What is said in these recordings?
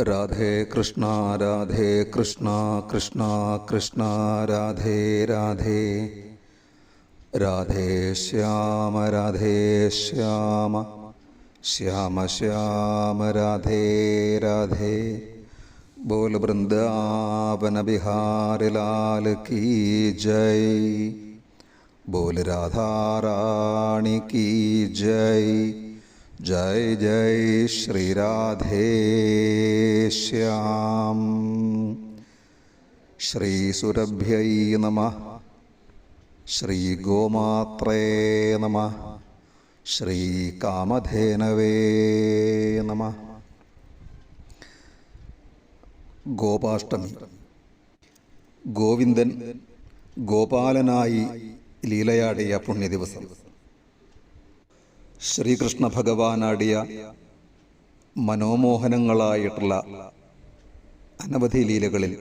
राधे कृष्णा राधे कृष्णा कृष्णा कृष्णा, राधे राधे। राधे श्याम राधे श्याम। श्याम श्याम, राधे राधे। बोल वृंदावन बिहार लाल की जय। बोल राधा रानी की जय। जय जय श्री राधे श्याम श्री सुरभ्यै नमः श्री गोमात्रे नमः श्री कामधेनवे नमः ഗോപാഷ്ടമി ഗോവിന്ദൻ ഗോപാലനായി ലീലയാടിയ പുണ്യദിവസം ശ്രീകൃഷ്ണ ഭഗവാനാടിയ മനോമോഹനങ്ങളായിട്ടുള്ള അനവധി ലീലകളിൽ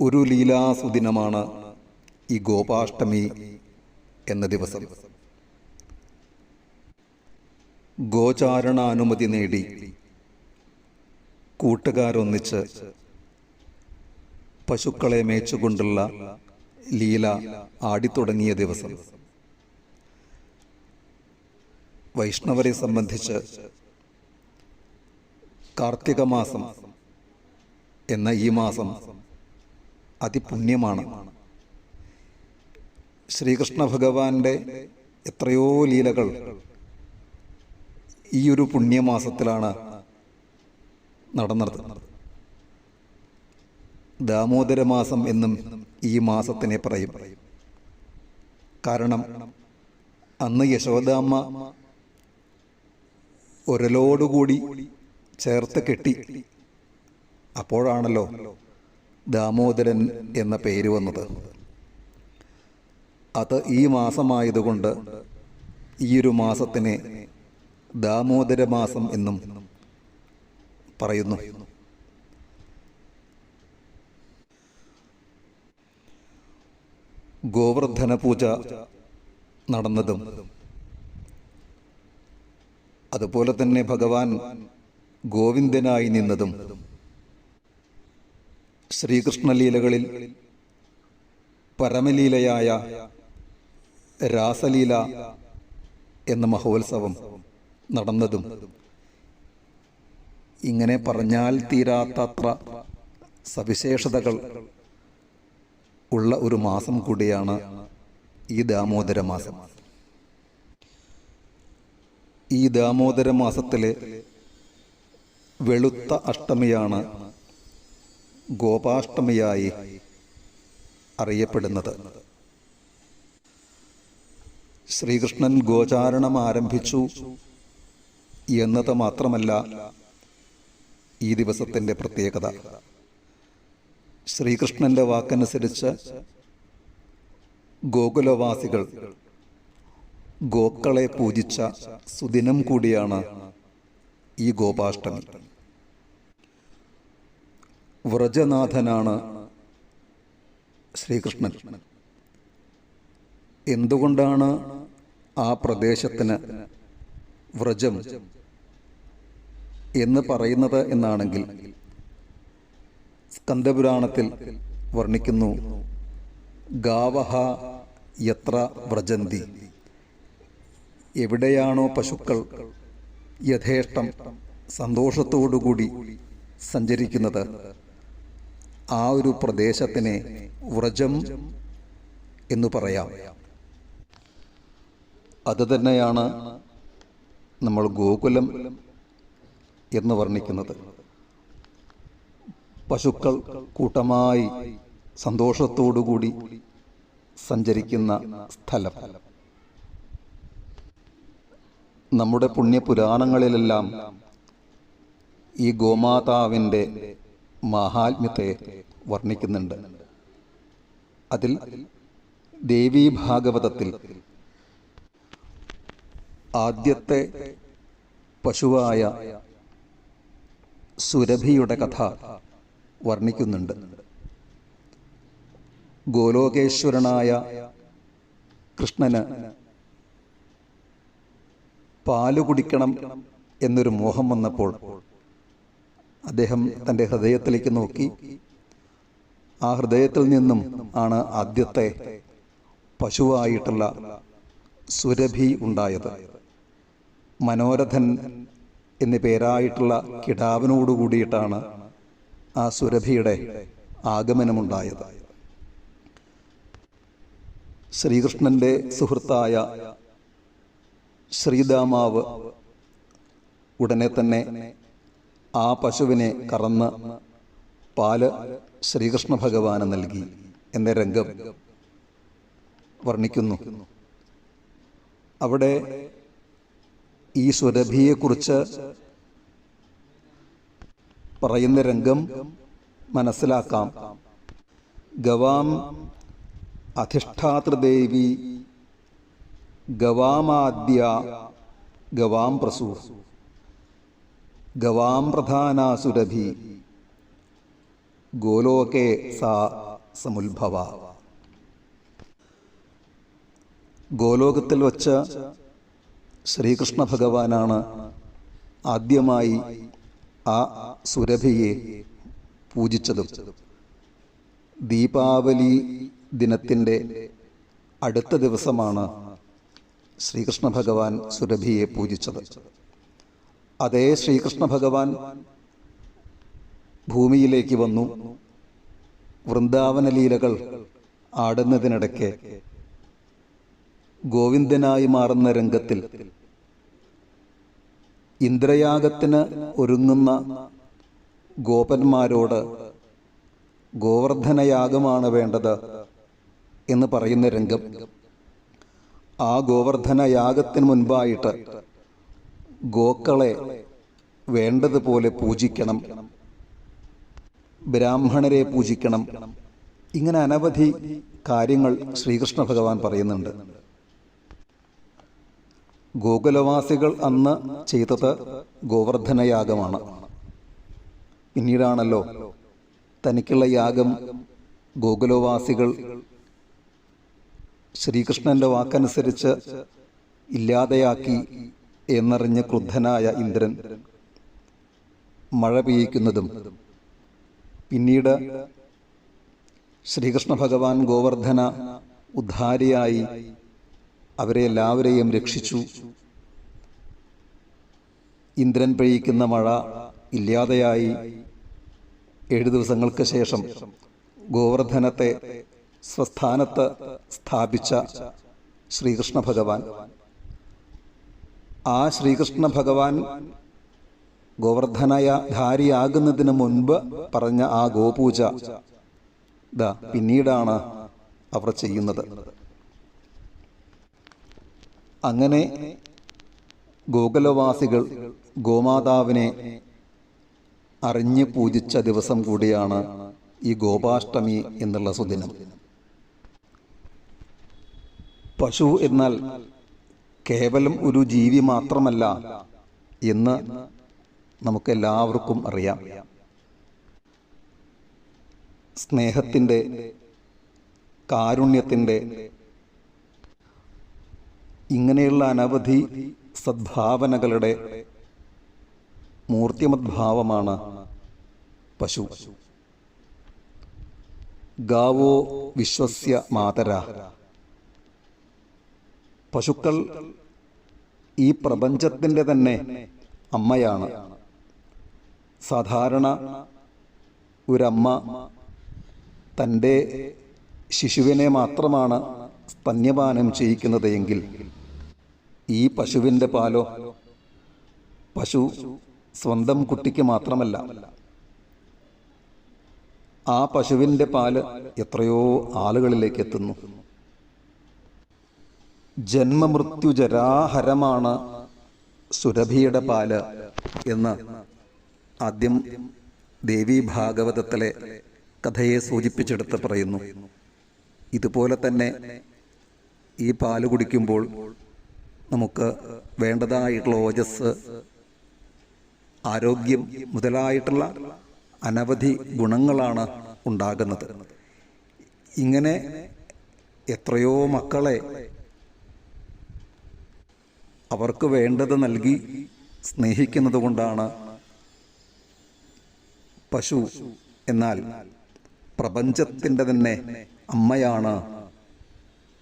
ഒരു ലീലാസുദിനമാണ് ഈ ഗോപാഷ്ടമി എന്ന ദിവസം. ഗോചാരണ അനുമതി നേടി കൂട്ടുകാരൊന്നിച്ച് പശുക്കളെ മേച്ചുകൊണ്ടുള്ള ലീല ആടിത്തുടങ്ങിയ ദിവസം. വൈഷ്ണവരെ സംബന്ധിച്ച് കാർത്തിക മാസം എന്ന ഈ മാസം അതിപുണ്യമാണ്. ശ്രീകൃഷ്ണ ഭഗവാന്റെ എത്രയോ ലീലകൾ ഈ ഒരു പുണ്യമാസത്തിലാണ് നടന്നത്. ദാമോദര മാസം എന്നും ഈ മാസത്തിനെ പറയും. കാരണം അന്ന് യശോദാമ്മ ഒരലോടുകൂടി ചേർത്ത് കെട്ടി. അപ്പോഴാണല്ലോ ദാമോദരൻ എന്ന പേര് വന്നത്. അത് ഈ മാസമായതുകൊണ്ട് ഈ ഒരു മാസത്തിനെ ദാമോദര മാസം എന്നും പറയുന്നു. ഗോവർദ്ധന പൂജ നടന്നതും അതുപോലെ തന്നെ ഭഗവാൻ ഗോവിന്ദനായി നിന്നതും ശ്രീകൃഷ്ണലീലകളിൽ പരമലീലയായ രാസലീല എന്ന മഹോത്സവം നടന്നതും ഇങ്ങനെ പറഞ്ഞാൽ തീരാത്തത്ര സവിശേഷതകൾ ഉള്ള ഒരു മാസം കൂടിയാണ് ഈ ദാമോദര മാസം. ഈ ദാമോദര മാസത്തിലെ വെളുത്ത അഷ്ടമിയാണ് ഗോപാഷ്ടമിയായി അറിയപ്പെടുന്നത്. ശ്രീകൃഷ്ണൻ ഗോചാരണം ആരംഭിച്ചു എന്നത് മാത്രമല്ല ഈ ദിവസത്തിന്റെ പ്രത്യേകത. ശ്രീകൃഷ്ണന്റെ വാക്കനുസരിച്ച് ഗോകുലവാസികൾ ഗോക്കളെ പൂജിച്ച സുദിനം കൂടിയാണ് ഈ ഗോപാഷ്ടമി. വ്രജനാഥനാണ് ശ്രീകൃഷ്ണൻ. എന്തുകൊണ്ടാണ് ആ പ്രദേശത്തിന് വ്രജം എന്ന് പറയുന്നത് എന്നാണെങ്കിൽ സ്കന്ദപുരാണത്തിൽ വർണിക്കുന്നു ഗാവഹ യത്ര വ്രജന്തി. എവിടെയാണോ പശുക്കൾ യഥേഷ്ടം സന്തോഷത്തോടുകൂടി സഞ്ചരിക്കുന്നത്. ആ ഒരു പ്രദേശത്തിനെ വ്രജം എന്ന് പറയാം. അതുതന്നെയാണ് നമ്മൾ ഗോകുലം എന്ന് വർണിക്കുന്നത്. പശുക്കൾ കൂട്ടമായി സന്തോഷത്തോടുകൂടി സഞ്ചരിക്കുന്ന സ്ഥലം. നമ്മുടെ പുണ്യപുരാണങ്ങളിലെല്ലാം ഈ ഗോമാതാവിന്റെ മഹാത്മ്യത്തെ വർണിക്കുന്നുണ്ട്. അതിൽ ദേവീ ഭാഗവതത്തിൽ ആദ്യത്തെ പശുവായ സുരഭിയുടെ കഥ വർണിക്കുന്നുണ്ട്. ഗോലോകേശ്വരനായ കൃഷ്ണന് പാൽ കുടിക്കണം എന്നൊരു മോഹം വന്നപ്പോൾ അദ്ദേഹം തന്റെ ഹൃദയത്തിലേക്ക് നോക്കി. ആ ഹൃദയത്തിൽ നിന്നും ആണ് ആദ്യത്തെ പശുവായിട്ടുള്ള സുരഭി ഉണ്ടായത്. മനോരഥൻ എന്നു പേരായിട്ടുള്ള കിടാവിനോട് കൂടിയിട്ടാണ് ആ സുരഭിയുടെ ആഗമനമുണ്ടായത്. ശ്രീകൃഷ്ണന്റെ സുഹൃത്തായ ശ്രീദാമാവ് ഉടനെ തന്നെ ആ പശുവിനെ കറന്ന് പാൽ ശ്രീകൃഷ്ണ ഭഗവാന് നൽകി എന്ന രംഗം വർണിക്കുന്നു. അവിടെ ഈ സുരഭിയെക്കുറിച്ച് പറയുന്ന രംഗം മനസ്സിലാക്കാം. ഗവാം അധിഷ്ഠാതൃദേവി ഗവാമാദ്യ ഗവാം പ്രസൂ ഗവാം പ്രധാനാസുരഭി ഗോലോകേ സാ സമുത്ഭവ. ഗോലോകത്തിൽ വച്ച് ശ്രീകൃഷ്ണ ഭഗവാനാണ് ആദ്യമായി ആ സുരഭിയെ പൂജിച്ചതും. ദീപാവലി ദിനത്തിന്റെ അടുത്ത ദിവസമാണ് ശ്രീകൃഷ്ണ ഭഗവാൻ സുരഭിയെ പൂജിച്ചത്. അതേ ശ്രീകൃഷ്ണ ഭഗവാൻ ഭൂമിയിലേക്ക് വന്നു. വൃന്ദാവന ലീലകൾ ആടുന്നതിനിടയ്ക്ക് ഗോവിന്ദനായി മാറുന്ന രംഗത്തിൽ ഇന്ദ്രയാഗത്തിന് ഒരുങ്ങുന്ന ഗോപന്മാരോട് ഗോവർദ്ധനയാഗമാണ് വേണ്ടത് എന്ന് പറയുന്ന രംഗം ആ ഗോവർദ്ധനയാഗത്തിന് മുൻപായിട്ട് ഗോക്കളെ വേണ്ടതുപോലെ പൂജിക്കണം ബ്രാഹ്മണരെ പൂജിക്കണം. ഇങ്ങനെ അനവധി കാര്യങ്ങൾ ശ്രീകൃഷ്ണ ഭഗവാൻ പറയുന്നുണ്ട്. ഗോകുലവാസികൾ അന്ന് ചെയ്തത് ഗോവർദ്ധനയാഗമാണ്. പിന്നീടാണല്ലോ തനിക്കുള്ള യാഗം ഗോകുലവാസികൾ ശ്രീകൃഷ്ണന്റെ വാക്കനുസരിച്ച് ഇല്ലാതെയാക്കി എന്നറിഞ്ഞ് ക്രുദ്ധനായ ഇന്ദ്രൻ മഴ പെയ്യിക്കുന്നതും പിന്നീട് ശ്രീകൃഷ്ണ ഭഗവാൻ ഗോവർദ്ധന ഉദ്ധാരിയായി അവരെ എല്ലാവരെയും രക്ഷിച്ചു. ഇന്ദ്രൻ പെയ്യിക്കുന്ന മഴ ഇല്ലാതെയായി. ഏഴു ദിവസങ്ങൾക്ക് ശേഷം ഗോവർദ്ധനത്തെ സ്വസ്ഥാനത്ത് സ്ഥാപിച്ച ശ്രീകൃഷ്ണ ഭഗവാൻ. ആ ശ്രീകൃഷ്ണ ഭഗവാൻ ഗോവർദ്ധനയ ധാരിയാകുന്നതിന് മുൻപ് പറഞ്ഞ ആ ഗോപൂജ ദാ പിന്നീടാണ് അവർ ചെയ്യുന്നത്. അങ്ങനെ ഗോകുലവാസികൾ ഗോമാതാവിനെ അറിഞ്ഞ് പൂജിച്ച ദിവസം കൂടിയാണ് ഈ ഗോപാഷ്ടമി എന്നുള്ള സുദിനം. പശു എന്നാൽ കേവലം ഒരു ജീവി മാത്രമല്ല എന്ന് നമുക്ക് എല്ലാവർക്കും അറിയാം. സ്നേഹത്തിന്റെ കാരുണ്യത്തിന്റെ ഇങ്ങനെയുള്ള അനവധി സദ്ഭാവനകളുടെ മൂർത്തിമദ്ഭാവമാണ് പശു. ഗാവോ വിശ്വസ്യ മാതര. പശുക്കൾ ഈ പ്രപഞ്ചത്തിന്റെ തന്നെ അമ്മയാണ്. സാധാരണ ഒരമ്മ തന്റെ ശിശുവിനെ മാത്രമാണ് സ്തന്യപാനം ചെയ്യിക്കുന്നത് എങ്കിൽ ഈ പശുവിന്റെ പാലോ പശു സ്വന്തം കുട്ടിക്ക് മാത്രമല്ല ആ പശുവിന്റെ പാൽ എത്രയോ ആളുകളിലേക്ക് എത്തുന്നു. ജന്മമൃത്യുജരാഹരമാണ് സുരഭിയുടെ പാൽ എന്ന് ആദ്യം ദേവി ഭാഗവതത്തിലെ കഥയെ സൂചിപ്പിച്ചെടുത്ത് പറയുന്നു. ഇതുപോലെ തന്നെ ഈ പാൽ കുടിക്കുമ്പോൾ നമുക്ക് വേണ്ടതായിട്ടുള്ള ഓജസ് ആരോഗ്യം മുതലായിട്ടുള്ള അനവധി ഗുണങ്ങളാണ് ഉണ്ടാകുന്നത്. ഇങ്ങനെ എത്രയോ മക്കളെ അവർക്ക് വേണ്ടത് നൽകി സ്നേഹിക്കുന്നതുകൊണ്ടാണ് പശു എന്നാൽ പ്രപഞ്ചത്തിന്റെ തന്നെ അമ്മയാണ്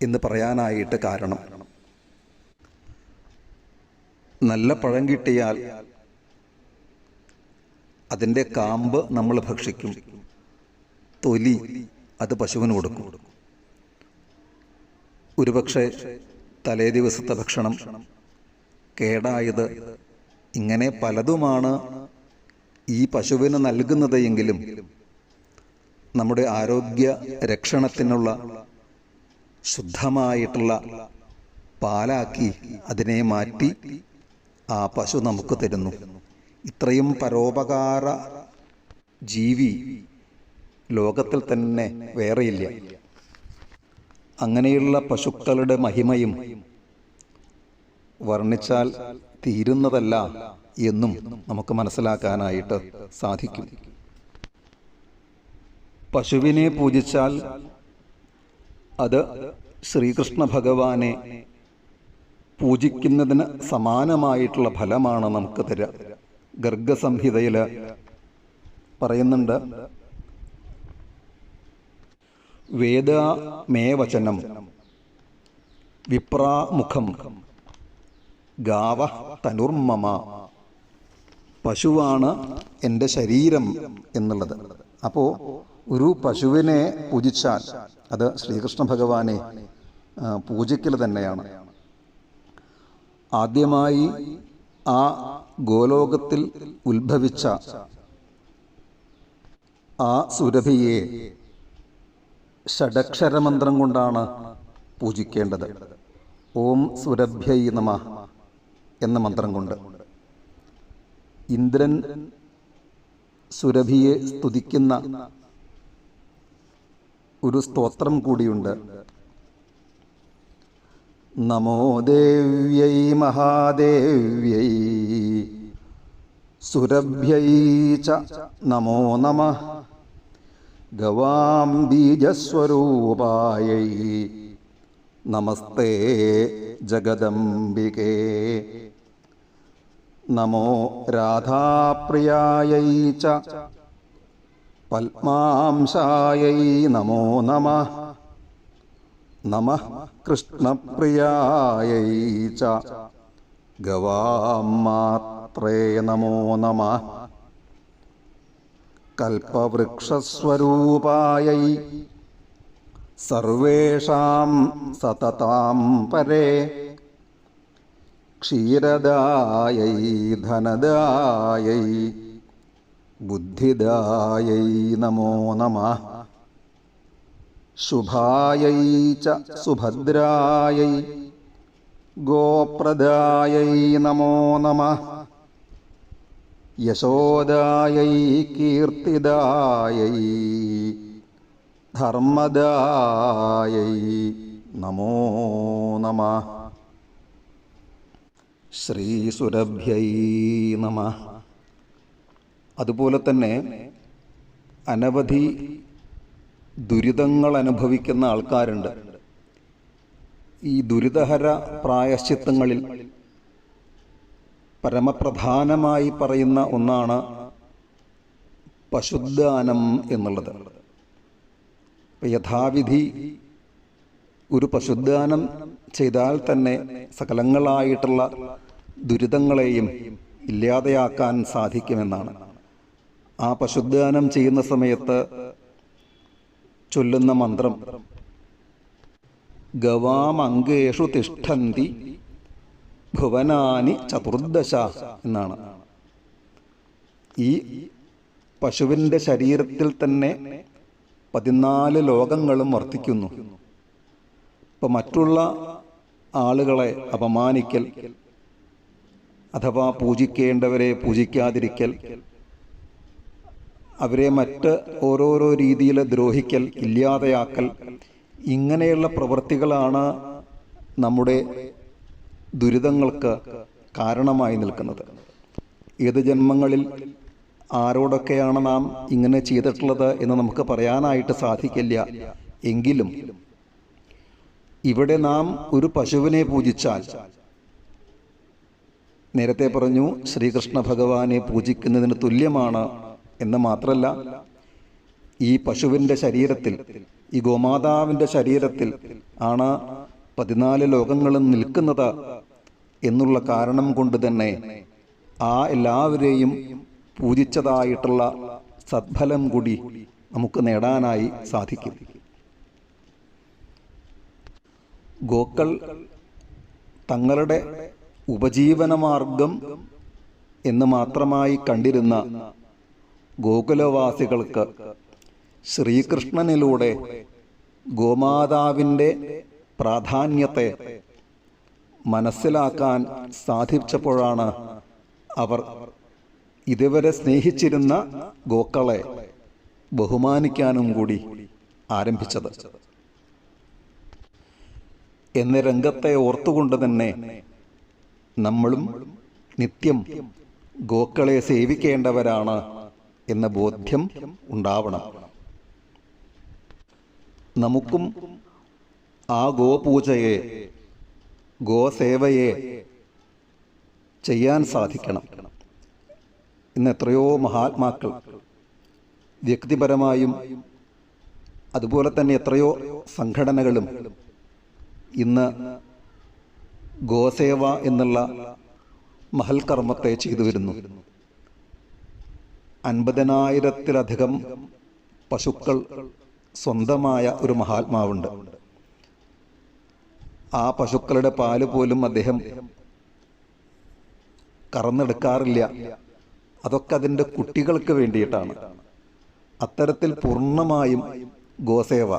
എന്ന് പറയാനായിട്ട് കാരണം. നല്ല പഴം കിട്ടിയാൽ അതിന്റെ കാമ്പ് നമ്മൾ ഭക്ഷിക്കും. തൊലി അത് പശുവിന് കൊടുക്കും. ഒരുപക്ഷെ തലേ ദിവസത്തെ ഭക്ഷണം കേടായത്. ഇങ്ങനെ പലതുമാണ് ഈ പശുവിന് നൽകുന്നത് എങ്കിലും. നമ്മുടെ ആരോഗ്യ രക്ഷണത്തിനുള്ള ശുദ്ധമായിട്ടുള്ള പാലാക്കി അതിനെ മാറ്റി ആ പശു നമുക്ക് തരുന്നു. ഇത്രയും പരോപകാര ജീവി ലോകത്തിൽ തന്നെ വേറെയില്ല. അങ്ങനെയുള്ള പശുക്കളുടെ മഹിമയും വർണിച്ചാൽ തീരുന്നതല്ല എന്നും നമുക്ക് മനസ്സിലാക്കാനായിട്ട് സാധിക്കും. പശുവിനെ പൂജിച്ചാൽ അത് ശ്രീകൃഷ്ണ ഭഗവാനെ പൂജിക്കുന്നതിന് സമാനമായിട്ടുള്ള ഫലമാണ് നമുക്ക് തരിക ഗർഗസംഹിതയിൽ പറയുന്നുണ്ട് വേദ മേവചനം വിപ്രാമുഖം ഗാവ തനുർമമ. പശുവാണ് എന്റെ ശരീരം എന്നുള്ളത്. അപ്പോൾ ഒരു പശുവിനെ പൂജിച്ചാൽ അത് ശ്രീകൃഷ്ണ ഭഗവാനെ പൂജിക്കൽ തന്നെയാണ്. ആദ്യമായി ആ ഗോലോകത്തിൽ ഉത്ഭവിച്ച ആ സുരഭിയെ ഷഡക്ഷരമന്ത്രം കൊണ്ടാണ് പൂജിക്കേണ്ടത്. ഓം സുരഭ്യൈ നമ. എന്ന മന്ത്രം കൊണ്ട്. ഇന്ദ്രൻ സുരഭിയെ സ്തുതിക്കുന്ന ഒരു സ്തോത്രം കൂടിയുണ്ട്. നമോ ദേവ്യൈ മഹാദേവ്യൈ സുരഭ്യൈ ച നമോ നമ ഗവാം ബീജസ്വരൂപായൈ നമസ്തേ ജഗദംബികേ. നമോ രാധാപ്രിയായൈ ച. പത്മാംശായൈ നമോ നമ. നമ കൃഷ്ണപ്രിയായൈ ച. ഗവാം മാത്രേ നമോ നമ. കൽപ്പവൃക്ഷസ്വരൂപായൈ സർവേഷാം സതതാം പരേ. ക്ഷീരദായൈ ധനദായൈ ബുദ്ധിദായൈ നമോ നമ. ശുഭായൈ ച സുഭദ്രായൈ ഗോപ്രദായൈ നമോ നമ. യശോദായൈ കീർത്തിദായൈ ധർമ്മദായൈ നമോ നമ. ശ്രീസുരഭ്യൈ നമ. അതുപോലെ തന്നെ അനവധി ദുരിതങ്ങൾ അനുഭവിക്കുന്ന ആൾക്കാരുണ്ട്. ഈ ദുരിതഹര പ്രായശ്ചിത്തങ്ങളിൽ പരമപ്രധാനമായി പറയുന്ന ഒന്നാണ് പശുദ്ധാനം എന്നുള്ളത്. യഥാവിധി ഒരു പശുദ്ധാനം ചെയ്താൽ തന്നെ സകലങ്ങളായിട്ടുള്ള ദുരിതങ്ങളെയും ഇല്ലാതെയാക്കാൻ സാധിക്കുമെന്നാണ്. ആ പശുദ്ധാനം ചെയ്യുന്ന സമയത്ത് ചൊല്ലുന്ന മന്ത്രം ഗവാമങ്കേഷു തിഷ്ഠന്തി ഭുവനാനി ചതുർദശ എന്നാണ്. ഈ പശുവിന്റെ ശരീരത്തിൽ തന്നെ പതിനാല് ലോകങ്ങളും വർദ്ധിക്കുന്നു ഇപ്പം മറ്റുള്ള ആളുകളെ അപമാനിക്കൽ അഥവാ പൂജിക്കേണ്ടവരെ പൂജിക്കാതിരിക്കൽ അവരെ മറ്റ് ഓരോരോ രീതിയിൽ ദ്രോഹിക്കൽ ഇല്ലാതെയാക്കൽ ഇങ്ങനെയുള്ള പ്രവൃത്തികളാണ് നമ്മുടെ ദുരിതങ്ങൾക്ക് കാരണമായി നിൽക്കുന്നത്. ഏത് ജന്മങ്ങളിൽ ആരോടൊക്കെയാണ് നാം ഇങ്ങനെ ചെയ്തിട്ടുള്ളത് എന്ന് നമുക്ക് പറയാനായിട്ട് സാധിക്കില്ല. എങ്കിലും ഇവിടെ നാം ഒരു പശുവിനെ പൂജിച്ചാൽ നേരത്തെ പറഞ്ഞു ശ്രീകൃഷ്ണ ഭഗവാനെ പൂജിക്കുന്നതിന് തുല്യമാണ് എന്ന് മാത്രമല്ല ഈ പശുവിന്റെ ശരീരത്തിൽ ഈ ഗോമാതാവിന്റെ ശരീരത്തിൽ ആണ് പതിനാല് ലോകങ്ങളും നിൽക്കുന്നത് എന്നുള്ള കാരണം കൊണ്ട് തന്നെ ആ എല്ലാവരെയും പൂജിച്ചതായിട്ടുള്ള സദ്ഫലം കൂടി നമുക്ക് നേടാനായി സാധിക്കും. ഗോക്കൾ തങ്ങളുടെ ഉപജീവനമാർഗം എന്ന് മാത്രമായി കണ്ടിരുന്ന ഗോകുലവാസികൾക്ക് ശ്രീകൃഷ്ണനിലൂടെ ഗോമാതാവിന്റെ പ്രാധാന്യത്തെ മനസ്സിലാക്കാൻ സാധിച്ചപ്പോഴാണ് അവർ ഇതുവരെ സ്നേഹിച്ചിരുന്ന ഗോക്കളെ ബഹുമാനിക്കാനും കൂടി ആരംഭിച്ചത്. എന്ന രംഗത്തെ ഓർത്തുകൊണ്ട് തന്നെ നമ്മളും നിത്യം ഗോക്കളെ സേവിക്കേണ്ടവരാണ് എന്ന ബോധ്യം ഉണ്ടാവണം. നമുക്കും ആ ഗോപൂജയെ ഗോസേവയെ ചെയ്യാൻ സാധിക്കണം. ഇന്ന് എത്രയോ മഹാത്മാക്കൾ വ്യക്തിപരമായും അതുപോലെ തന്നെ എത്രയോ സംഘടനകളും ഇന്ന് ഗോസേവ എന്നുള്ള മഹൽ കർമ്മത്തെ ചെയ്തു വരുന്നു. അൻപതിനായിരത്തിലധികം പശുക്കൾ സ്വന്തമായ ഒരു മഹാത്മാവുണ്ട്. ആ പശുക്കളുടെ പാൽ പോലും അദ്ദേഹം കറന്നെടുക്കാറില്ല. അതൊക്കെ അതിന്റെ കുട്ടികൾക്ക് വേണ്ടിയിട്ടാണ്. അത്തരത്തിൽ പൂർണമായും ഗോസേവ.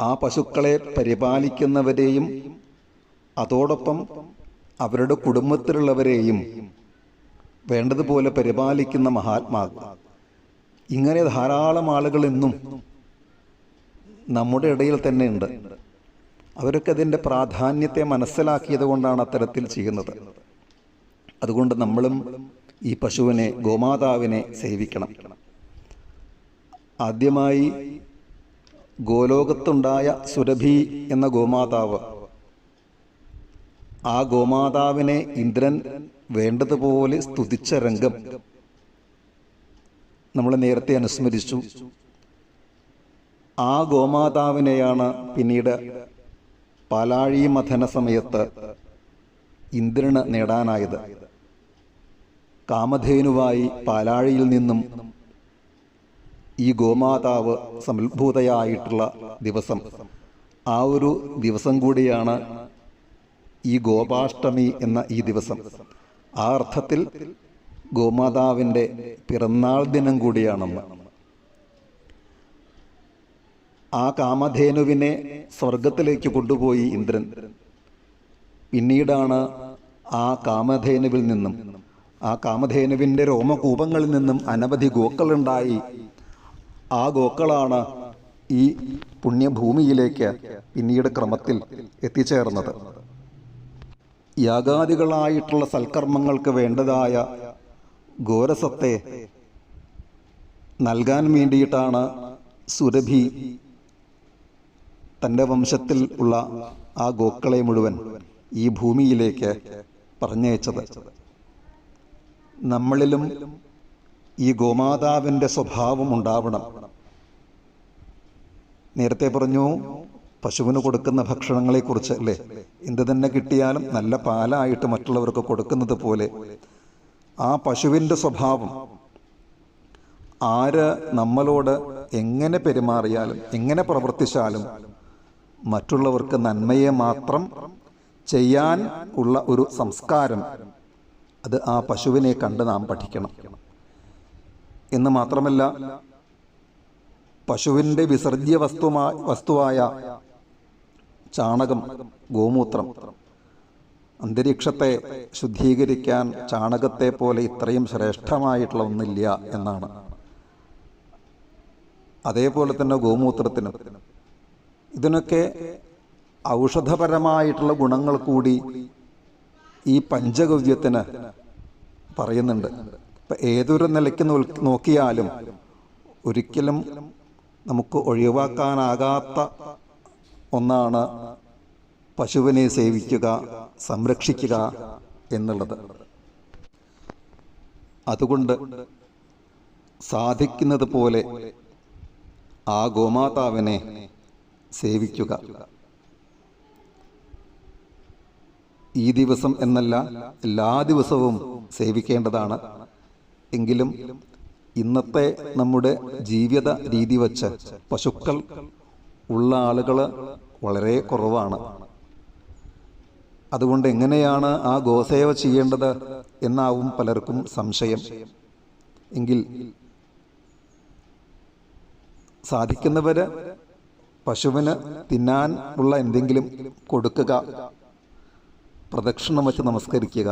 ആ പശുക്കളെ പരിപാലിക്കുന്നവരെയും അതോടൊപ്പം അവരുടെ കുടുംബത്തിലുള്ളവരെയും വേണ്ടതുപോലെ പരിപാലിക്കുന്ന മഹാത്മാ. ഇങ്ങനെ ധാരാളം ആളുകൾ ഇന്നും നമ്മുടെ ഇടയിൽ തന്നെ ഉണ്ട്. അവരൊക്കെ അതിന്റെ പ്രാധാന്യത്തെ മനസ്സിലാക്കിയത് കൊണ്ടാണ് അത്തരത്തിൽ ചെയ്യുന്നത്. അതുകൊണ്ട് നമ്മളും ഈ പശുവിനെ ഗോമാതാവിനെ സേവിക്കണം. ആദ്യമായി ഗോലോകത്തുണ്ടായ സുരഭി എന്ന ഗോമാതാവ് ആ ഗോമാതാവിനെ ഇന്ദ്രൻ വേണ്ടതുപോലെ സ്തുതിച്ച രംഗം നമ്മൾ നേരത്തെ അനുസ്മരിച്ചു. ആ ഗോമാതാവിനെയാണ് പിന്നീട് പാലാഴി മഥന സമയത്ത് ഇന്ദ്രന് നേടാനായത്. കാമധേനുവായി പാലാഴിയിൽ നിന്നും ഈ ഗോമാതാവ് സമുദ്ഭൂതയായിട്ടുള്ള ദിവസം. ആ ഒരു ദിവസം കൂടിയാണ് ഈ ഗോപാഷ്ടമി എന്ന ഈ ദിവസം. ആ അർത്ഥത്തിൽ ഗോമാതാവിന്റെ പിറന്നാൾ ദിനം കൂടിയാണെന്ന് ആ കാമധേനുവിനെ സ്വർഗത്തിലേക്ക് കൊണ്ടുപോയി ഇന്ദ്രൻ. പിന്നീടാണ് ആ കാമധേനുവിൽ നിന്നും ആ കാമധേനുവിന്റെ രോമകൂപങ്ങളിൽ നിന്നും അനവധി ഗോക്കളുണ്ടായി. ആ ഗോക്കളാണ് ഈ പുണ്യഭൂമിയിലേക്ക് പിന്നീട് ക്രമത്തിൽ എത്തിച്ചേർന്നത്. യാഗാദികളായിട്ടുള്ള സൽക്കർമ്മങ്ങൾക്ക് വേണ്ടതായ ഗോരസത്തെ നൽകാൻ വേണ്ടിയിട്ടാണ് സുരഭി തന്റെ വംശത്തിൽ ഉള്ള ആ ഗോക്കളെ മുഴുവൻ ഈ ഭൂമിയിലേക്ക് പറഞ്ഞയച്ചത്. നമ്മളിലും ഈ ഗോമാതാവിന്റെ സ്വഭാവം ഉണ്ടാവണം. നേരത്തെ പറഞ്ഞു പശുവിന് കൊടുക്കുന്ന ഭക്ഷണങ്ങളെക്കുറിച്ച് അല്ലേ? എന്ത് തന്നെ കിട്ടിയാലും നല്ല പാലായിട്ട് മറ്റുള്ളവർക്ക് കൊടുക്കുന്നത് പോലെ ആ പശുവിന്റെ സ്വഭാവം ആര് നമ്മളോട് എങ്ങനെ പെരുമാറിയാലും എങ്ങനെ പ്രവർത്തിച്ചാലും മറ്റുള്ളവർക്ക് നന്മയെ മാത്രം ചെയ്യാൻ ഉള്ള ഒരു സംസ്കാരം അത് ആ പശുവിനെ കണ്ട് നാം പഠിക്കണം. എന്ന് മാത്രമല്ല പശുവിന്റെ വിസർജ്യ വസ്തുമാ വസ്തുവായ ചാണകം ഗോമൂത്രം അന്തരീക്ഷത്തെ ശുദ്ധീകരിക്കാൻ ചാണകത്തെ പോലെ ഇത്രയും ശ്രേഷ്ഠമായിട്ടുള്ള ഒന്നില്ല എന്നാണ്. അതേപോലെ തന്നെ ഗോമൂത്രത്തിനും. ഇതിനൊക്കെ ഔഷധപരമായിട്ടുള്ള ഗുണങ്ങൾ കൂടി ഈ പഞ്ചഗവ്യത്തിന് പറയുന്നുണ്ട്. ഇപ്പം ഏതൊരു നിലയ്ക്ക് നോക്കിയാലും ഒരിക്കലും നമുക്ക് ഒഴിവാക്കാനാകാത്ത ഒന്നാണ് പശുവിനെ സേവിക്കുക സംരക്ഷിക്കുക എന്നുള്ളത്. അതുകൊണ്ട് സാധിക്കുന്നത് പോലെ ആ ഗോമാതാവിനെ സേവിക്കുക. ഈ ദിവസം എന്നല്ല എല്ലാ ദിവസവും സേവിക്കേണ്ടതാണ്. എങ്കിലും ഇന്നത്തെ നമ്മുടെ ജീവിത രീതി വച്ച് പശുക്കൾ ഉള്ള ആളുകൾ വളരെ കുറവാണ്. അതുകൊണ്ട് എങ്ങനെയാണ് ആ ഗോസേവ ചെയ്യേണ്ടത് എന്നാവും പലർക്കും സംശയം. എങ്കിൽ സാധിക്കുന്നവര് പശുവിന് തിന്നാൻ ഉള്ള എന്തെങ്കിലും കൊടുക്കുക. പ്രദക്ഷിണം വച്ച് നമസ്കരിക്കുക.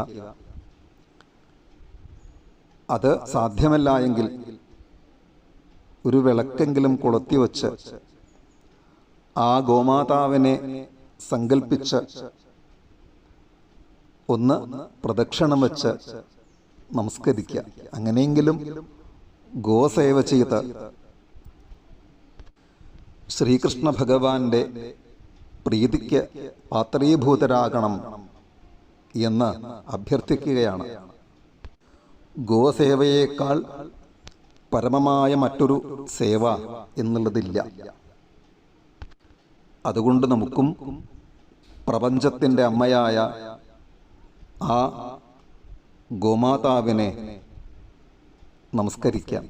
അത് സാധ്യമല്ല എങ്കിൽ ഒരു വിളക്കെങ്കിലും കൊളുത്തി വച്ച് ആ ഗോമാതാവിനെ സങ്കൽപ്പിച്ച് ഒന്ന് പ്രദക്ഷിണം വെച്ച് നമസ്കരിക്കുക അങ്ങനെയെങ്കിലും ഗോസേവ ചെയ്ത് ശ്രീകൃഷ്ണ ഭഗവാന്റെ പ്രീതിക്ക് പാത്രീഭൂതരാകണം. എന്ന് അഭ്യർത്ഥിക്കുകയാണ്. ഗോസേവയേക്കാൾ പരമമായ മറ്റൊരു സേവ എന്നുള്ളതില്ല. അതുകൊണ്ട് നമുക്കും പ്രപഞ്ചത്തിന്റെ അമ്മയായ ആ ഗോമാതാവിനെ നമസ്കരിക്കാം.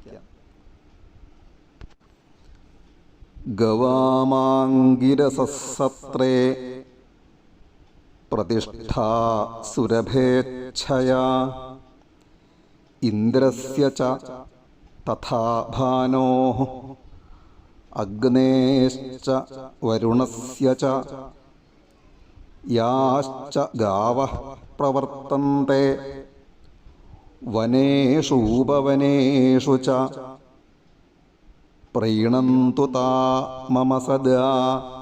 ഗവാമാങ്കിരസത്രേ പ്രതിഷ്ഠാ സുരഭേച്ഛയാ. ഇന്ദ്രസ്യ ച തഥാ അഗ്നേശ്ച വരുണസ്യ ച. യാശ്ച ഗാവഃ പ്രവർത്തന്തെ. വനേഷൂപവനേഷു ച. പ്രീണന്തു താ മമ സദാ.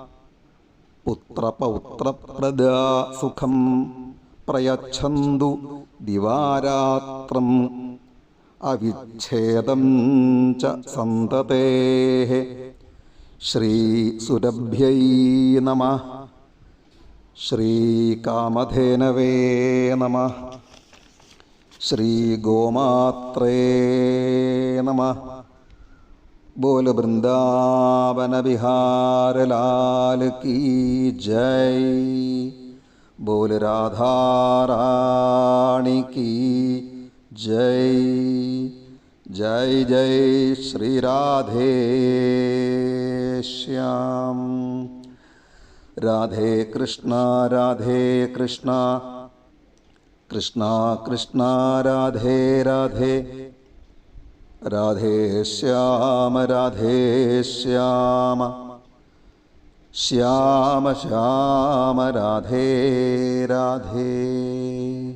പുത്രപൗത്രപ്രദാ സുഖം പ്രയച്ഛന്തു ദിവാരാത്രം അവിച്ഛേദം ച സന്തതേ ശ്രീസുരഭ്യൈ നമ ശ്രീകാമധേനവേ നമ ശ്രീഗോമാത്രേ बोल वृंदावन बिहार लाल की जय बोल राधा रानी की जय जय जय श्री राधे श्याम राधे कृष्णा राधे कृष्णा कृष्णा कृष्णा राधे राधे राधे श्याम राधे श्याम। श्याम श्याम राधे राधे।